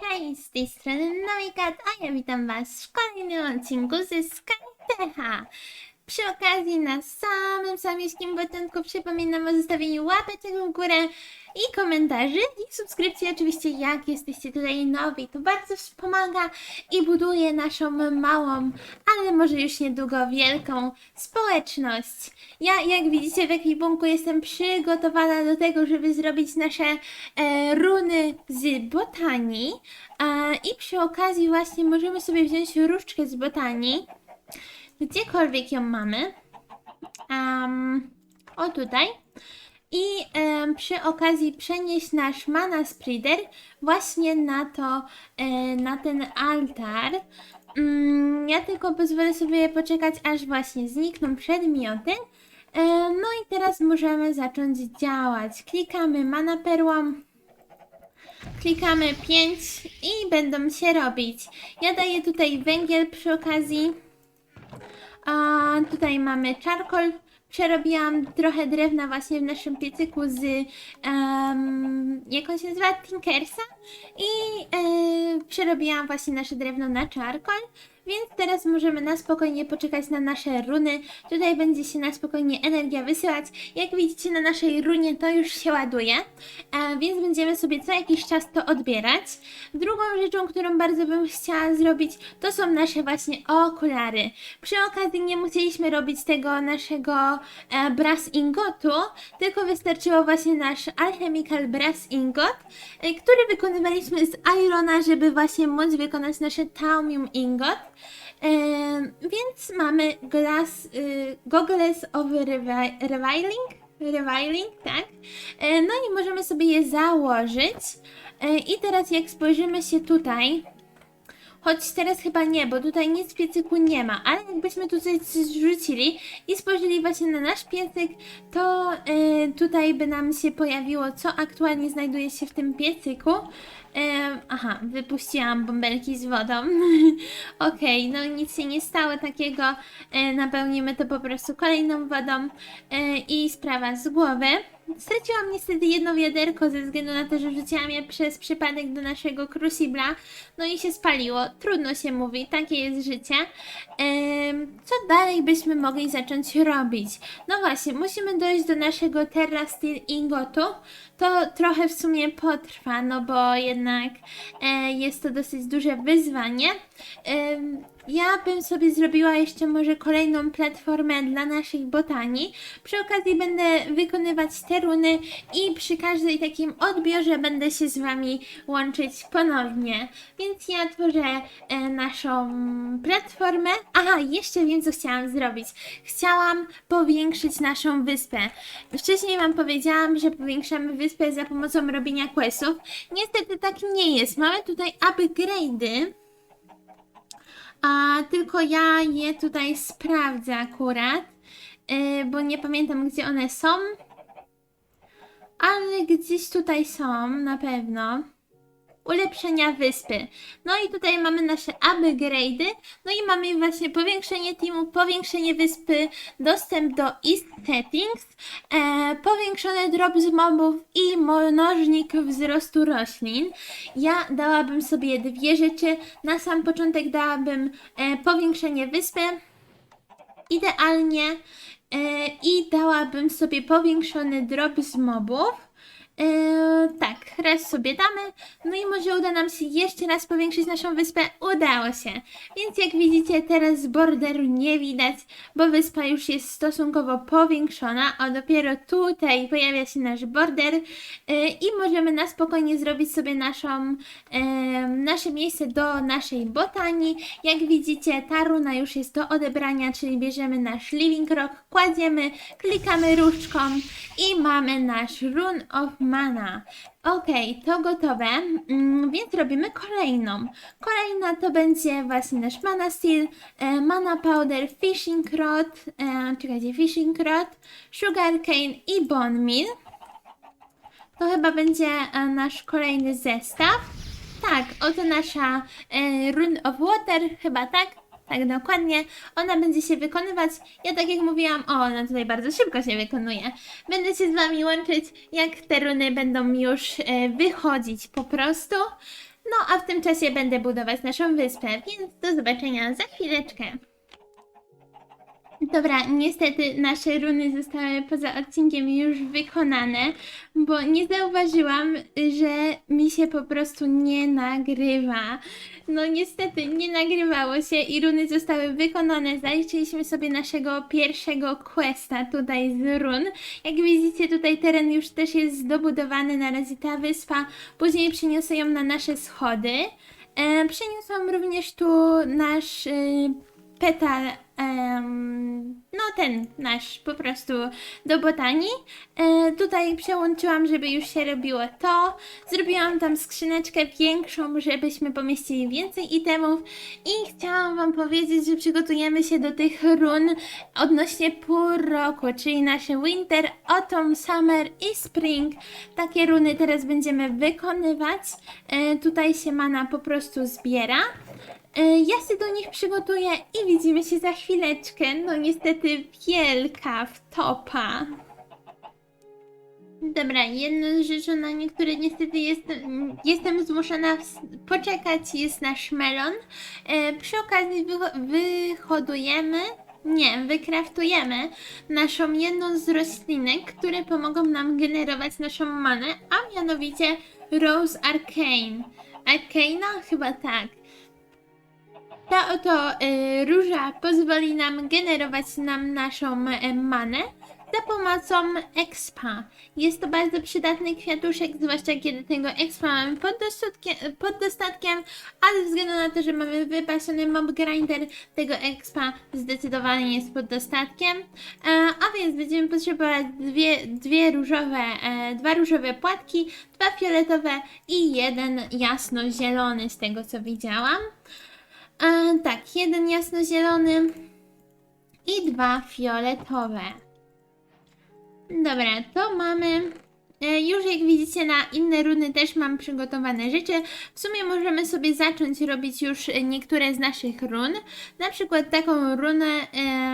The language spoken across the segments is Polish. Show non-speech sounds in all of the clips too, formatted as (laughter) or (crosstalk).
hej, z tej strony Noikat, a ja witam was w kolejnym odcinku ze Skytecha. Przy okazji na samym samieskim początku przypominam o zostawieniu łapeczek w górę i komentarzy i subskrypcji oczywiście jak jesteście tutaj nowi. To bardzo wspomaga i buduje naszą małą, ale może już niedługo wielką społeczność. Ja jak widzicie w ekwipunku jestem przygotowana do tego, żeby zrobić nasze e, runy z botanii e, i przy okazji właśnie możemy sobie wziąć różdżkę z botanii gdziekolwiek ją mamy. Um, o tutaj. I em, przy okazji przenieść nasz mana spreader właśnie na to, e, na ten altar. Mm, ja tylko pozwolę sobie poczekać, aż właśnie znikną przedmioty. E, no i teraz możemy zacząć działać. Klikamy mana perłą. Klikamy 5 i będą się robić. Ja daję tutaj węgiel przy okazji. A tutaj mamy czarkol. Przerobiłam trochę drewna właśnie w naszym piecyku z, um, jak on się nazywa, Tinkersa. I e, przerobiłam właśnie nasze drewno na czarkol, więc teraz możemy na spokojnie poczekać na nasze runy. Tutaj będzie się na spokojnie energia wysyłać. Jak widzicie na naszej runie to już się ładuje, e, więc będziemy sobie co jakiś czas to odbierać. Drugą rzeczą, którą bardzo bym chciała zrobić, to są nasze właśnie okulary. Przy okazji nie musieliśmy robić tego naszego e, brass ingotu, tylko wystarczyło właśnie nasz alchemical brass ingot, e, który wykonywaliśmy z irona, żeby właśnie móc wykonać nasze taumium ingot. Więc mamy glass, y, goggles of revi- reviling, reviling, tak? No i możemy sobie je założyć. I teraz jak spojrzymy się tutaj, choć teraz chyba nie, bo tutaj nic w piecyku nie ma, ale jakbyśmy tutaj coś rzucili i spojrzeli właśnie na nasz piecyk, to tutaj by nam się pojawiło, co aktualnie znajduje się w tym piecyku. E, aha, wypuściłam bąbelki z wodą. (laughs) Okej, no nic się nie stało takiego. E, napełnimy to po prostu kolejną wodą e, i sprawa z głowy. Straciłam niestety jedno wiaderko ze względu na to, że wrzuciłam je przez przypadek do naszego crucibla. No i się spaliło. Trudno się mówi, takie jest życie. Em, co dalej byśmy mogli zacząć robić? No właśnie, musimy dojść do naszego Terra Steel Ingotu. To trochę w sumie potrwa, no bo jednak e, jest to dosyć duże wyzwanie. Ja bym sobie zrobiła jeszcze może kolejną platformę dla naszych botanii. Przy okazji będę wykonywać te runy i przy każdej takim odbiorze będę się z Wami łączyć ponownie. Więc ja tworzę e, naszą platformę. Aha, jeszcze wiem co chciałam zrobić. Chciałam powiększyć naszą wyspę. Wcześniej Wam powiedziałam, że powiększamy wyspę za pomocą robienia questów. Niestety tak nie jest. Mamy tutaj upgrade'y. A tylko ja je tutaj sprawdzę akurat, yy, bo nie pamiętam gdzie one są. Ale gdzieś tutaj są na pewno. Ulepszenia wyspy. No i tutaj mamy nasze upgrade'y. No i mamy właśnie powiększenie teamu, powiększenie wyspy, dostęp do East Settings, e, powiększony drop z mobów i mnożnik wzrostu roślin. Ja dałabym sobie dwie rzeczy. Na sam początek dałabym e, powiększenie wyspy. Idealnie. E, I dałabym sobie powiększony drop z mobów. E, tak, raz sobie damy. No i może uda nam się jeszcze raz powiększyć naszą wyspę. Udało się. Więc jak widzicie, teraz borderu nie widać, bo wyspa już jest stosunkowo powiększona, a dopiero tutaj pojawia się nasz border e, i możemy na spokojnie zrobić sobie naszą, e, nasze miejsce do naszej botanii. Jak widzicie, ta runa już jest do odebrania, czyli bierzemy nasz living rock, kładziemy, klikamy różdżką i mamy nasz rune of mana. Okej, to gotowe, mm, więc robimy kolejną. Kolejna to będzie właśnie nasz mana steel, e, mana powder, fishing rod, e, czekajcie, fishing rod, sugar cane i bone meal. To chyba będzie e, nasz kolejny zestaw. Tak, oto nasza e, Rune of Water, chyba tak? Tak, dokładnie. Ona będzie się wykonywać. Ja tak jak mówiłam, o, ona tutaj bardzo szybko się wykonuje. Będę się z Wami łączyć, jak te runy będą już e, wychodzić po prostu. No a w tym czasie będę budować naszą wyspę, więc do zobaczenia za chwileczkę. Dobra, niestety nasze runy zostały poza odcinkiem już wykonane, bo nie zauważyłam, że mi się po prostu nie nagrywa. No niestety nie nagrywało się i runy zostały wykonane. Zaliczyliśmy sobie naszego pierwszego questa tutaj z run. Jak widzicie tutaj teren już też jest zdobudowany, na razie ta wyspa. Później przeniosę ją na nasze schody. E, przeniosłam również tu nasz... Y, petal, no ten nasz po prostu do botanii. E, tutaj przełączyłam, żeby już się robiło to. Zrobiłam tam skrzyneczkę większą, żebyśmy pomieścili więcej itemów i chciałam Wam powiedzieć, że przygotujemy się do tych run odnośnie pół roku, czyli nasze Winter, Autumn, Summer i Spring. Takie runy teraz będziemy wykonywać. E, tutaj się mana po prostu zbiera. E, Ja się do nich przygotuję i widzimy się za chwileczkę. No niestety wielka wtopa. Dobra, jedną z rzeczy, na niektóre niestety jestem, jestem zmuszona poczekać, jest nasz melon. E, przy okazji wyho- wyhodujemy, nie, wykraftujemy naszą jedną z roślinek, które pomogą nam generować naszą manę, a mianowicie Rose Arcane. Arcana? Chyba tak. Ta oto y, róża pozwoli nam generować nam naszą y, manę za pomocą expa. Jest to bardzo przydatny kwiatuszek, zwłaszcza kiedy tego expa mamy pod, pod dostatkiem, ale ze względu na to, że mamy wypasiony mob grinder, tego expa zdecydowanie jest pod dostatkiem. E, a więc będziemy potrzebować dwie, dwie różowe, e, dwa różowe płatki, dwa fioletowe i jeden jasno-zielony z tego co widziałam. E, tak, jeden jasnozielony i dwa fioletowe. Dobra, to mamy. E, już jak widzicie na inne runy też mam przygotowane rzeczy. W sumie możemy sobie zacząć robić już niektóre z naszych run. Na przykład taką runę,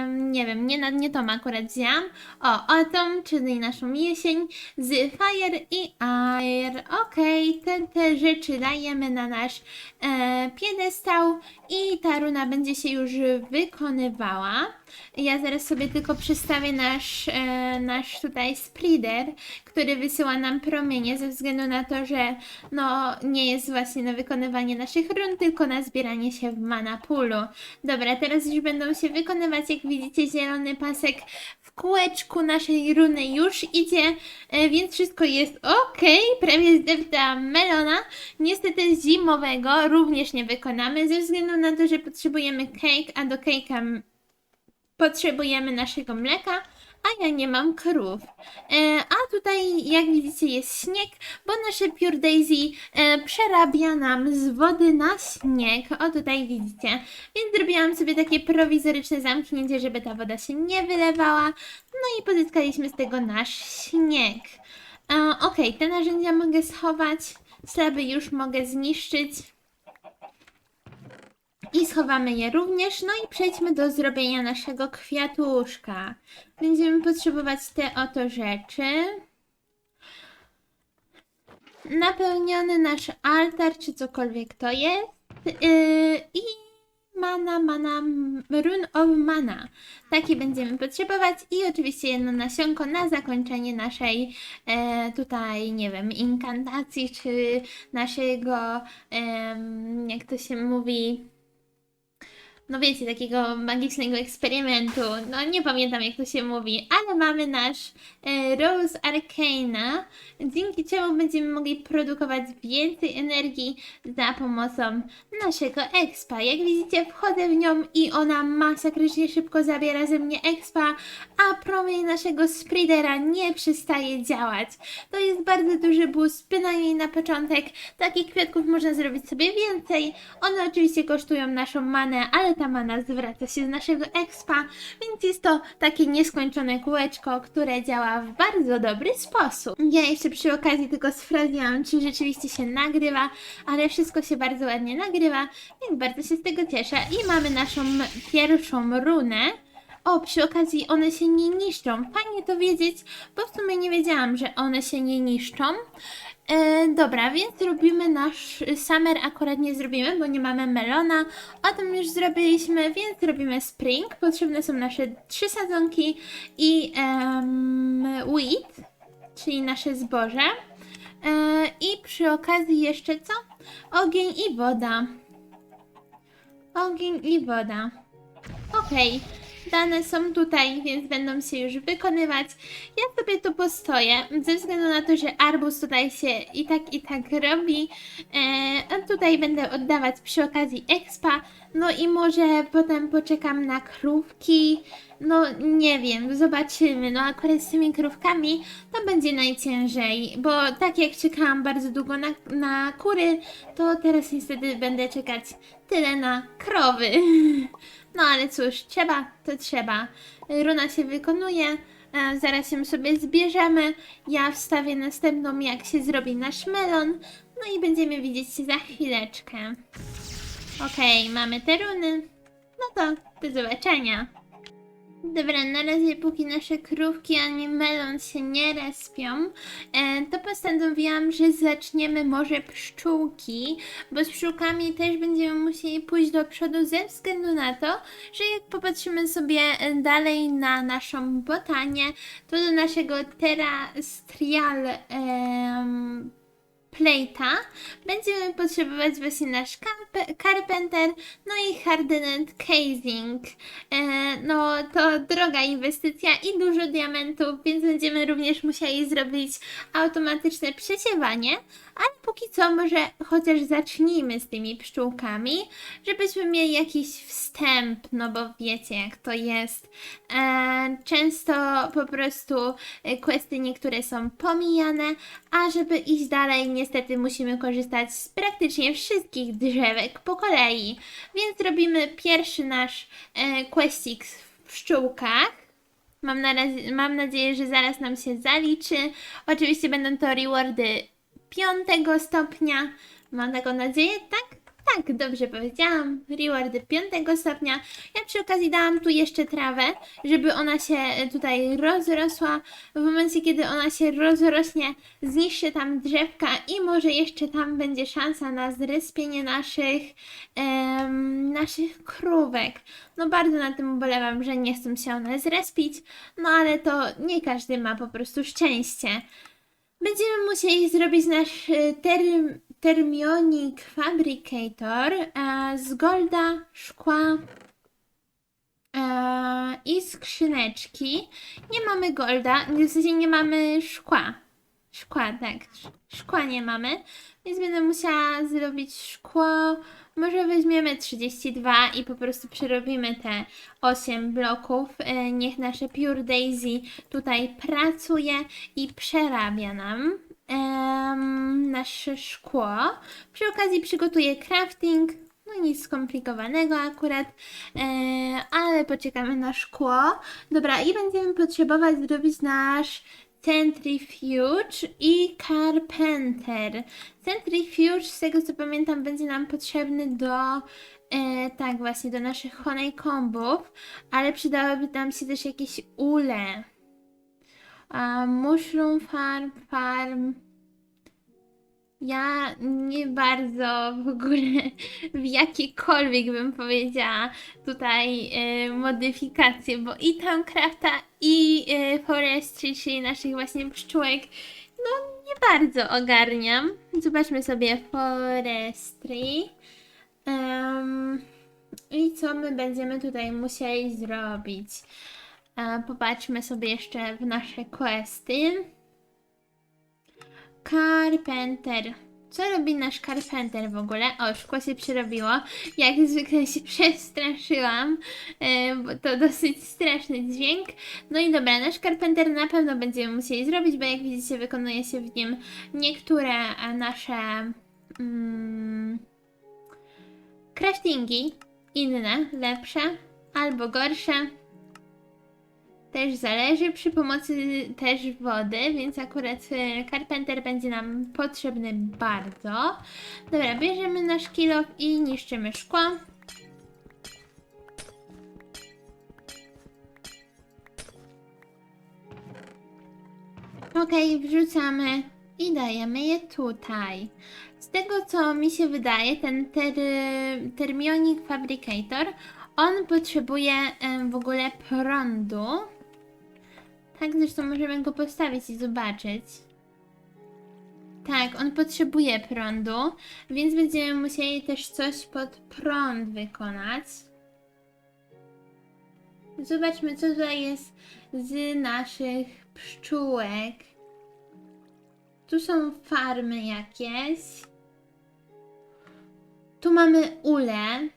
nie wiem, nie, nie tą akurat wzięłam. O, Autumn, czyli naszą jesień z Fire i Air. Okej, te, te rzeczy dajemy na nasz e, piedestał i ta runa będzie się już wykonywała. Ja zaraz sobie tylko przedstawię nasz, e, nasz tutaj splitter, który wysyła nam promienie ze względu na to, że no nie jest właśnie na wykonywanie naszych run, tylko na zbieranie się w mana poolu. Dobra, teraz już będą się wykonywać, jak widzicie, zielony pasek w kółeczku naszej runy już idzie, e, więc wszystko jest ok. Prawie zdeptałam melona. Niestety zimowego również nie wykonamy, ze względu na to, że potrzebujemy cake, a do cake'a potrzebujemy naszego mleka, a ja nie mam krów. E, a tutaj, jak widzicie, jest śnieg, bo nasze Pure Daisy e, przerabia nam z wody na śnieg. O, tutaj widzicie. Więc zrobiłam sobie takie prowizoryczne zamknięcie, żeby ta woda się nie wylewała. No i pozyskaliśmy z tego nasz śnieg. E, Okej, te narzędzia mogę schować, slaby już mogę zniszczyć. I schowamy je również. No i przejdźmy do zrobienia naszego kwiatuszka. Będziemy potrzebować te oto rzeczy. Napełniony nasz altar, czy cokolwiek to jest. Yy, I mana, mana, rune of mana. Takie będziemy potrzebować. I oczywiście jedno nasionko na zakończenie naszej e, tutaj, nie wiem, inkantacji, czy naszego, em, jak to się mówi, no wiecie, takiego magicznego eksperymentu. No nie pamiętam jak to się mówi, ale mamy nasz e, Rose Arcana, dzięki czemu będziemy mogli produkować więcej energii za pomocą naszego expa. Jak widzicie, wchodzę w nią i ona masakrycznie szybko zabiera ze mnie expa, a promień naszego spreadera nie przestaje działać. To jest bardzo duży boost, bynajmniej na początek. Takich kwiatków można zrobić sobie więcej. One oczywiście kosztują naszą manę, ale ta mana zwraca się z naszego expa, więc jest to takie nieskończone kółeczko, które działa w bardzo dobry sposób. Ja jeszcze przy okazji tylko sprawdziłam, czy rzeczywiście się nagrywa, ale wszystko się bardzo ładnie nagrywa, więc bardzo się z tego cieszę. I mamy naszą pierwszą runę. O, przy okazji one się nie niszczą. Fajnie to wiedzieć, bo w sumie nie wiedziałam, że one się nie niszczą. E, dobra, więc robimy nasz summer, akurat nie zrobimy, bo nie mamy melona. O tym już zrobiliśmy, więc robimy spring. Potrzebne są nasze trzy sadzonki i em, wheat, czyli nasze zboże. E, I przy okazji jeszcze co? Ogień i woda. Ogień i woda. Okej, dane są tutaj, więc będą się już wykonywać. Ja sobie tu postoję, ze względu na to, że arbuz tutaj się i tak i tak robi. E, tutaj będę oddawać przy okazji expa. No i może potem poczekam na krówki. No nie wiem, zobaczymy. No akurat z tymi krówkami to będzie najciężej, bo tak jak czekałam bardzo długo na, na kury, to teraz niestety będę czekać tyle na krowy. (laughs) No ale cóż, trzeba, to trzeba. Runa się wykonuje, e, zaraz ją sobie zbierzemy. Ja wstawię następną, jak się zrobi nasz melon. No i będziemy widzieć się za chwileczkę. Okej, mamy te runy. No to do zobaczenia. Dobra, na razie póki nasze krówki ani melon się nie respią, e, to postanowiłam, że zaczniemy może pszczółki, bo z pszczółkami też będziemy musieli pójść do przodu ze względu na to, że jak popatrzymy sobie e, dalej na naszą botanię, to do naszego terrestrial em, plate'a będziemy potrzebować właśnie nasz carpe- carpenter, no i hardened casing. E, no to droga inwestycja i dużo diamentów, więc będziemy również musieli zrobić automatyczne przesiewanie, ale póki co może chociaż zacznijmy z tymi pszczółkami, żebyśmy mieli jakiś wstęp, no bo wiecie jak to jest. E, często po prostu e, questy niektóre są pomijane, a żeby iść dalej niestety musimy korzystać z praktycznie wszystkich drzewek po kolei. Więc robimy pierwszy nasz e, questik w pszczółkach. Mam, na mam nadzieję, że zaraz nam się zaliczy. Oczywiście będą to rewardy piątego stopnia. Mam taką nadzieję, tak? Tak, dobrze powiedziałam. Rewardy piątego stopnia. Ja przy okazji dałam tu jeszcze trawę, żeby ona się e, tutaj rozrosła. W momencie, kiedy ona się rozrośnie, zniszczy tam drzewka i może jeszcze tam będzie szansa na zrespienie naszych, em, naszych krówek. No bardzo na tym ubolewam, że nie chcą się one zrespić, no ale to nie każdy ma po prostu szczęście. Będziemy musieli zrobić nasz e, term, Thermionic Fabricator e, z golda, szkła e, i skrzyneczki. Nie mamy golda, w zasadzie nie mamy szkła. Szkła, tak. sz- Szkła nie mamy, więc będę musiała zrobić szkło. Może weźmiemy 32 i po prostu przerobimy te 8 bloków. E, Niech nasze Pure Daisy tutaj pracuje i przerabia nam em, nasze szkło. Przy okazji przygotuję crafting. No nic skomplikowanego akurat, e, ale poczekamy na szkło. Dobra, i będziemy potrzebować zrobić nasz Centrifuge i Carpenter. Centrifuge, z tego co pamiętam, będzie nam potrzebny do, e, tak właśnie, do naszych honeycombów, ale przydałyby nam się też jakieś ule. A Mushroom Farm, Farm. Ja nie bardzo w ogóle w jakiekolwiek bym powiedziała tutaj e, modyfikacje, bo i Towncrafta i e, Forestry, czyli naszych właśnie pszczółek, no nie bardzo ogarniam. Zobaczmy sobie Forestry. Em, I co my będziemy tutaj musieli zrobić? E, Popatrzmy sobie jeszcze w nasze questy. Carpenter. Co robi nasz Carpenter w ogóle? O, szkło się przerobiło. Jak zwykle się (laughs) przestraszyłam, e, bo to dosyć straszny dźwięk. No i dobra, nasz Carpenter na pewno będziemy musieli zrobić, bo jak widzicie wykonuje się w nim niektóre e, nasze mm, craftingi. Inne, lepsze albo gorsze. Też zależy przy pomocy też wody, więc akurat e, Carpenter będzie nam potrzebny bardzo. Dobra, bierzemy nasz kilo i niszczymy szkło. Ok, wrzucamy i dajemy je tutaj. Z tego co mi się wydaje, ten ter, Thermionic Fabricator, on potrzebuje em, w ogóle prądu. Tak, zresztą możemy go postawić i zobaczyć. Tak, on potrzebuje prądu, więc będziemy musieli też coś pod prąd wykonać. Zobaczmy, co tutaj jest z naszych pszczółek. Tu są farmy jakieś. Tu mamy ule.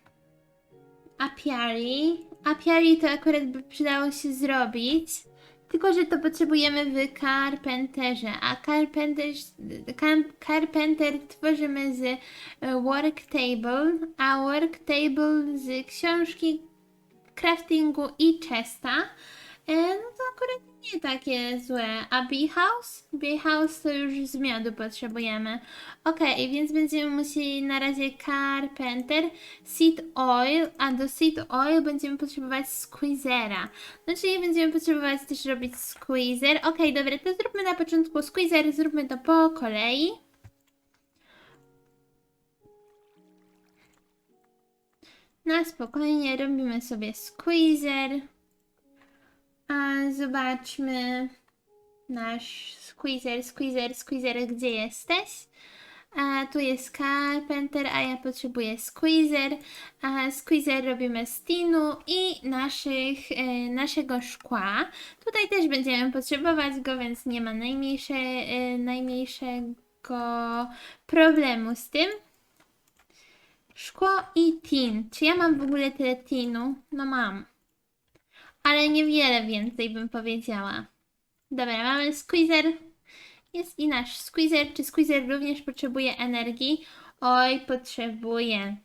Apiary. Apiary to akurat by przydało się zrobić. Tylko, że to potrzebujemy w Carpenterze, a Carpenter, Car- Carpenter tworzymy z e, Work Table, a Work Table z książki craftingu i chesta. E, no to akurat nie takie złe. A Bee House? Bee House to już z miodu potrzebujemy. Okej, więc będziemy musieli na razie Carpenter, Seed Oil, a do Seed Oil będziemy potrzebować Squeezera. No czyli będziemy potrzebować też robić Squeezer. Okej, dobra, to zróbmy na początku Squeezer, zróbmy to po kolei. Na spokojnie robimy sobie squeezer. Zobaczmy nasz squeezer, squeezer, squeezer, gdzie jesteś? A tu jest Carpenter, a ja potrzebuję squeezer. A squeezer robimy z tinu i naszych, e, naszego szkła. Tutaj też będziemy potrzebować go, więc nie ma najmniejsze, e, najmniejszego problemu z tym. Szkło i tin. Czy ja mam w ogóle tyle tinu? No mam. Ale niewiele więcej bym powiedziała. Dobra, mamy squeezer. Jest i nasz squeezer. Czy squeezer również potrzebuje energii? Oj, potrzebuje.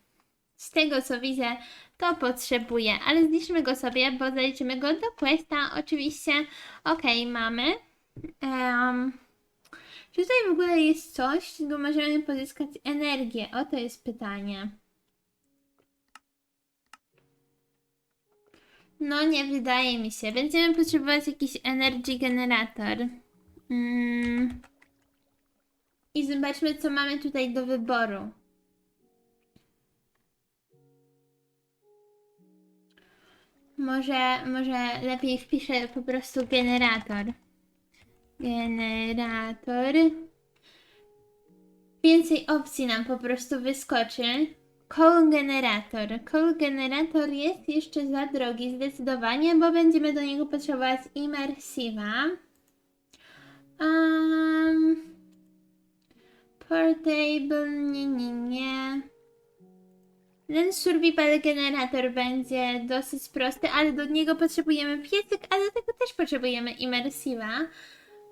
Z tego co widzę, to potrzebuje. Ale zliczmy go sobie, bo zaliczymy go do questa. Oczywiście. Okej, mamy. Em, czy tutaj w ogóle jest coś, z czego możemy pozyskać energię? O, to jest pytanie. No, nie wydaje mi się. Będziemy potrzebować jakiś energy generator. Mm. I zobaczmy, co mamy tutaj do wyboru. Może, może lepiej wpiszę po prostu generator. Generator. Więcej opcji nam po prostu wyskoczy. Coal Generator. Coal Generator jest jeszcze za drogi zdecydowanie, bo będziemy do niego potrzebować Immersiva. Um, portable, nie, nie, nie. Ten Survival Generator będzie dosyć prosty, ale do niego potrzebujemy piecyk, a do tego też potrzebujemy Immersiva.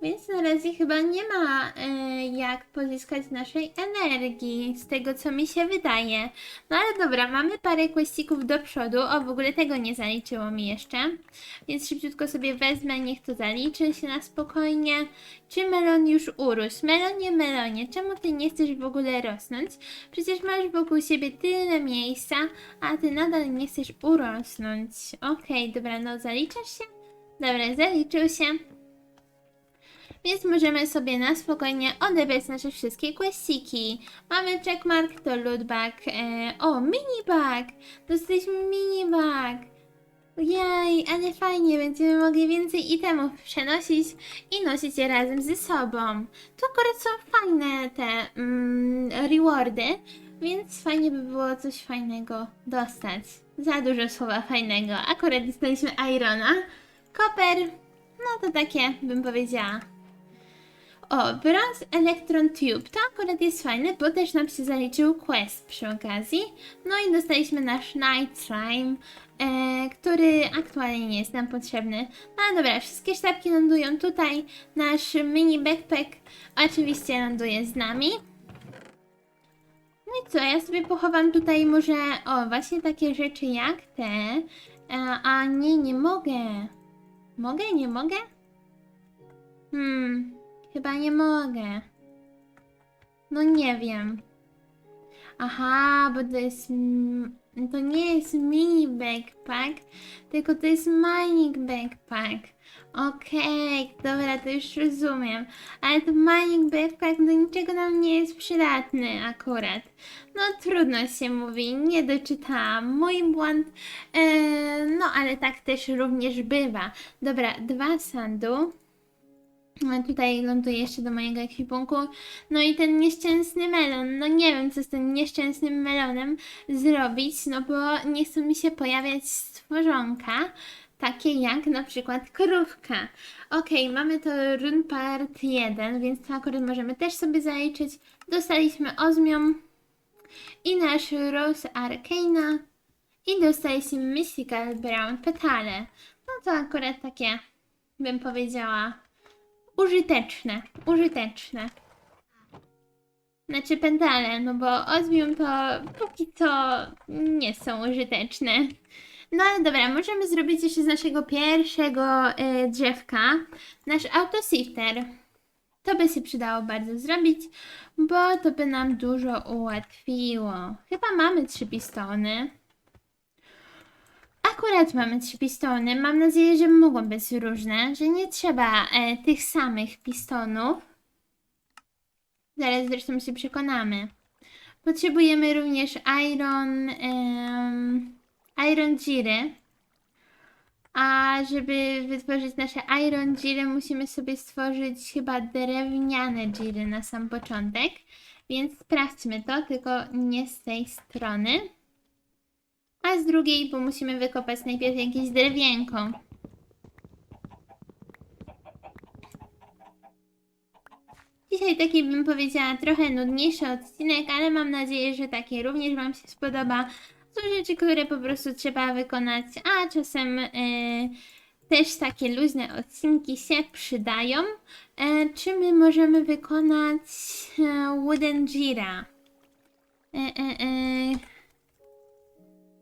Więc na razie chyba nie ma e, jak pozyskać naszej energii, z tego co mi się wydaje. No ale dobra, mamy parę questików do przodu. O, w ogóle tego nie zaliczyło mi jeszcze. Więc szybciutko sobie wezmę, niech to zaliczy się na spokojnie. Czy melon już urósł? Melonie, melonie, czemu ty nie chcesz w ogóle rosnąć? Przecież masz wokół siebie tyle miejsca, a ty nadal nie chcesz urosnąć. Okej, dobra, no zaliczasz się? Dobra, zaliczył się. Więc możemy sobie na spokojnie odebrać nasze wszystkie questiki. Mamy checkmark, to lootbag. E, o, minibag! Dostaliśmy minibag! Jej, ale fajnie, będziemy mogli więcej itemów przenosić i nosić je razem ze sobą. To akurat są fajne te mm, rewardy, więc fajnie by było coś fajnego dostać. Za dużo słowa fajnego. Akurat dostaliśmy Irona, Copper, no to takie bym powiedziała. O, Bronze Electron Tube. To akurat jest fajne, bo też nam się zaliczył quest przy okazji. No i dostaliśmy nasz Night Slime, e, który aktualnie nie jest nam potrzebny. No ale dobra, wszystkie sztabki lądują tutaj. Nasz mini backpack oczywiście ląduje z nami. No i co, ja sobie pochowam tutaj może, o, właśnie takie rzeczy jak te. E, a nie, nie mogę. Mogę, nie mogę? Hmm, chyba nie mogę. No nie wiem. Aha, bo to jest. To nie jest mini backpack, tylko to jest mining backpack. Okej, dobra, to już rozumiem. Ale to mining backpack do niczego nam nie jest przydatny akurat. No trudno się mówi, nie doczytałam. Mój błąd. Eee, no ale tak też również bywa. Dobra, dwa sandu. Tutaj ląduje jeszcze do mojego ekwipunku. No i ten nieszczęsny melon. No nie wiem, co z tym nieszczęsnym melonem zrobić, no bo nie chcą mi się pojawiać stworzonka, takie jak na przykład krówka. Okej, mamy to run part 1, więc to akurat możemy też sobie zaliczyć. Dostaliśmy ozmią i nasz Rose Arcana i dostaliśmy Mystical Brown Petale. No to akurat takie, bym powiedziała, użyteczne, użyteczne. Znaczy pentale, no bo ozmium to póki co nie są użyteczne. No ale dobra, możemy zrobić jeszcze z naszego pierwszego y, drzewka nasz autosifter. To by się przydało bardzo zrobić, bo to by nam dużo ułatwiło. Chyba mamy trzy pistony. Akurat mamy trzy pistony. Mam nadzieję, że mogą być różne, że nie trzeba e, tych samych pistonów. Zaraz zresztą się przekonamy. Potrzebujemy również iron, em, iron giry. A żeby wytworzyć nasze iron giry, musimy sobie stworzyć chyba drewniane giry na sam początek. Więc sprawdźmy to, tylko nie z tej strony a z drugiej, bo musimy wykopać najpierw jakieś drewienko. Dzisiaj taki bym powiedziała trochę nudniejszy odcinek, ale mam nadzieję, że takie również Wam się spodoba. Są rzeczy, które po prostu trzeba wykonać, a czasem y, też takie luźne odcinki się przydają. E, czy my możemy wykonać e, Wooden Jira? E, e, e.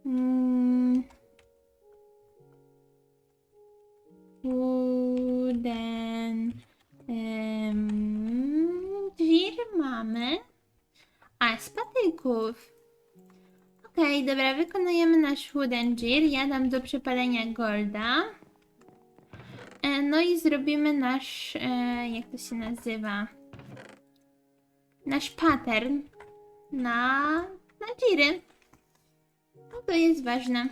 Mm. Wooden um, mamy. A, z patyków. Okej, dobra, wykonujemy nasz wooden Jir. Ja dam do przepalenia golda. E, no i zrobimy nasz, e, jak to się nazywa? Nasz pattern na, na Jiry. To jest ważne.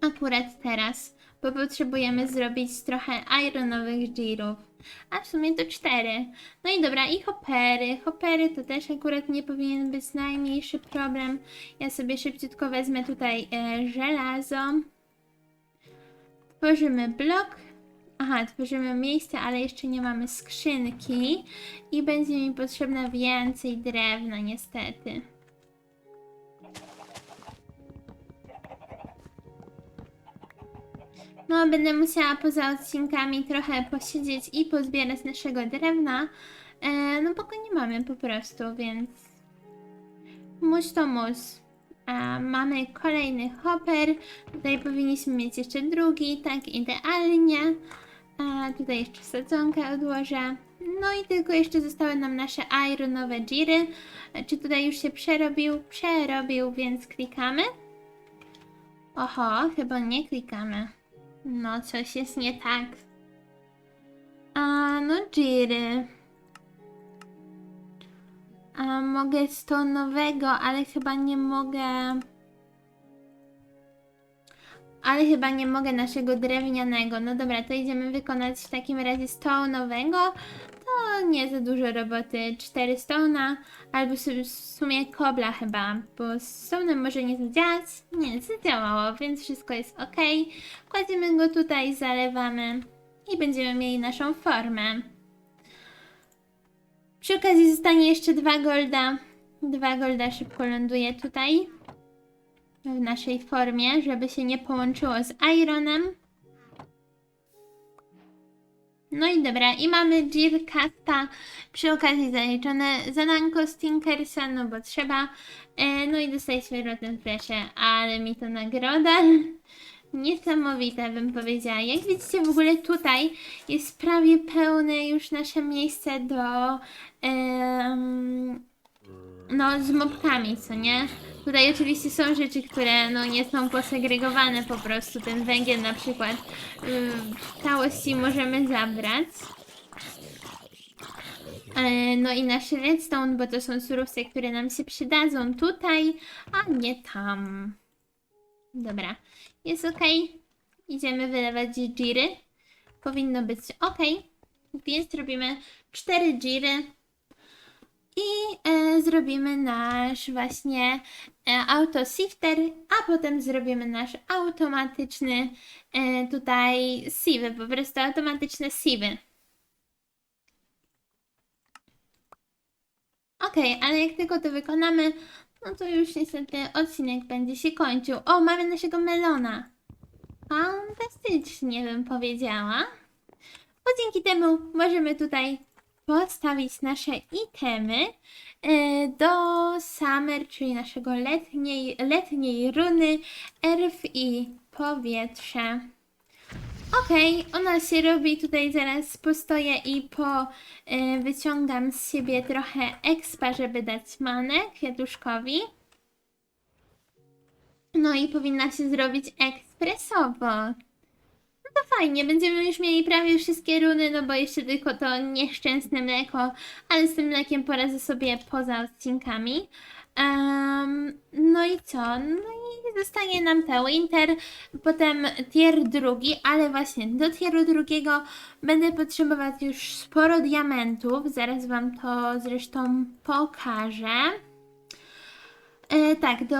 Akurat teraz, bo potrzebujemy zrobić trochę ironowych girów. A w sumie to cztery. No i dobra, i hopery. Hopery to też akurat nie powinien być najmniejszy problem. Ja sobie szybciutko wezmę tutaj e, żelazo. Tworzymy blok. Aha, tworzymy miejsce, ale jeszcze nie mamy skrzynki. I będzie mi potrzebne więcej drewna, niestety. No, będę musiała poza odcinkami trochę posiedzieć i pozbierać naszego drewna. E, no, bo go nie mamy po prostu, więc. Mus to mus. A mamy kolejny hopper. Tutaj powinniśmy mieć jeszcze drugi, tak idealnie. A tutaj jeszcze sadzonkę odłożę. No i tylko jeszcze zostały nam nasze ironowe giry. Czy tutaj już się przerobił? Przerobił, więc klikamy. Oho, chyba nie klikamy. No, coś jest nie tak. A, no Jiry. A, mogę stonowego, ale chyba nie mogę... Ale chyba nie mogę naszego drewnianego. No dobra, to idziemy wykonać w takim razie stonowego. Nie za dużo roboty. 4 stona, albo w sumie kobla chyba, bo z stonem może nie zadziałać. Nie, zadziałało, więc wszystko jest ok. Kładziemy go tutaj, zalewamy i będziemy mieli naszą formę. Przy okazji zostanie jeszcze dwa golda. Dwa golda szybko ląduje tutaj. W naszej formie, żeby się nie połączyło z ironem. No i dobra, i mamy Jirkasta. Przy okazji zaliczone zadanko z Tinkersa, no bo trzeba. E, no i dostaliśmy Rotten Flesze, ale mi to nagroda. (laughs) Niesamowite bym powiedziała. Jak widzicie w ogóle tutaj jest prawie pełne już nasze miejsce do no z mopkami, co nie? Tutaj oczywiście są rzeczy, które no nie są posegregowane po prostu. Ten węgiel na przykład yy, w całości możemy zabrać. E, No i nasz redstone, bo to są surowce, które nam się przydadzą tutaj, a nie tam. Dobra, jest ok. Idziemy wylewać giry. Powinno być ok. Więc robimy 4 giry. I e, zrobimy nasz właśnie e, autosifter, a potem zrobimy nasz automatyczny e, tutaj sieve, po prostu automatyczne sieve. Okej, ale jak tylko to wykonamy, no to już niestety odcinek będzie się kończył. O, mamy naszego melona. Fantastycznie bym powiedziała. Bo dzięki temu możemy tutaj postawić nasze itemy e, do summer, czyli naszego letniej, letniej runy i powietrze. Okej, ona się robi tutaj zaraz postoję i po y, wyciągam z siebie trochę expa, żeby dać manę kwiatuszkowi. No i powinna się zrobić ekspresowo. To fajnie, będziemy już mieli prawie wszystkie runy, no bo jeszcze tylko to nieszczęsne mleko, ale z tym mlekiem poradzę sobie poza odcinkami. Em, no i co? No i zostanie nam te Winter, potem tier drugi, ale właśnie do tieru drugiego będę potrzebować już sporo diamentów. Zaraz Wam to zresztą pokażę. E, tak, do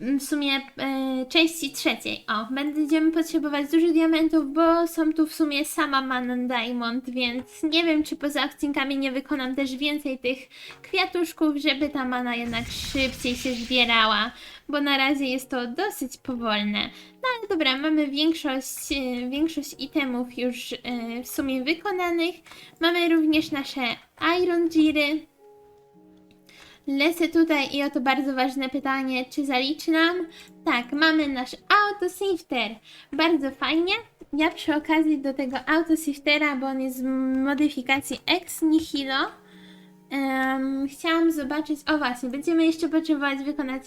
w sumie e, części trzeciej. O, będziemy potrzebować dużo diamentów, bo są tu w sumie sama Man Diamond, więc nie wiem, czy poza odcinkami nie wykonam też więcej tych kwiatuszków, żeby ta mana jednak szybciej się zbierała, bo na razie jest to dosyć powolne. No ale dobra, mamy większość, e, większość itemów już e, w sumie wykonanych. Mamy również nasze Iron Giry. Lecę tutaj i oto bardzo ważne pytanie, czy zaliczy nam? Tak, mamy nasz autosifter. Bardzo fajnie. Ja przy okazji do tego autosiftera, bo on jest z modyfikacji Ex Nihilo, em, chciałam zobaczyć, o właśnie, będziemy jeszcze potrzebować wykonać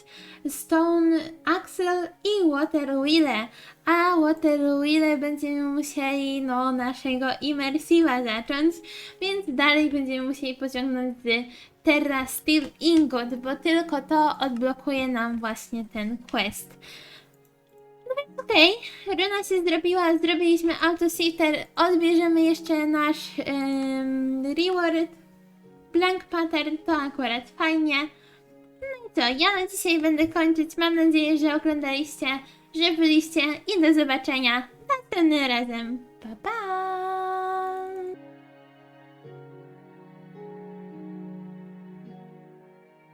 Stone Axle i Water Wheel, a Water Wheel będziemy musieli no naszego Immersiva zacząć, więc dalej będziemy musieli pociągnąć z Terra Steel Ingot, bo tylko to odblokuje nam właśnie ten quest. No okej, Runa się zrobiła, zrobiliśmy autositter, odbierzemy jeszcze nasz em, reward, blank pattern, to akurat fajnie. No i co, ja na dzisiaj będę kończyć, mam nadzieję, że oglądaliście, że byliście i do zobaczenia następnym razem. Pa pa!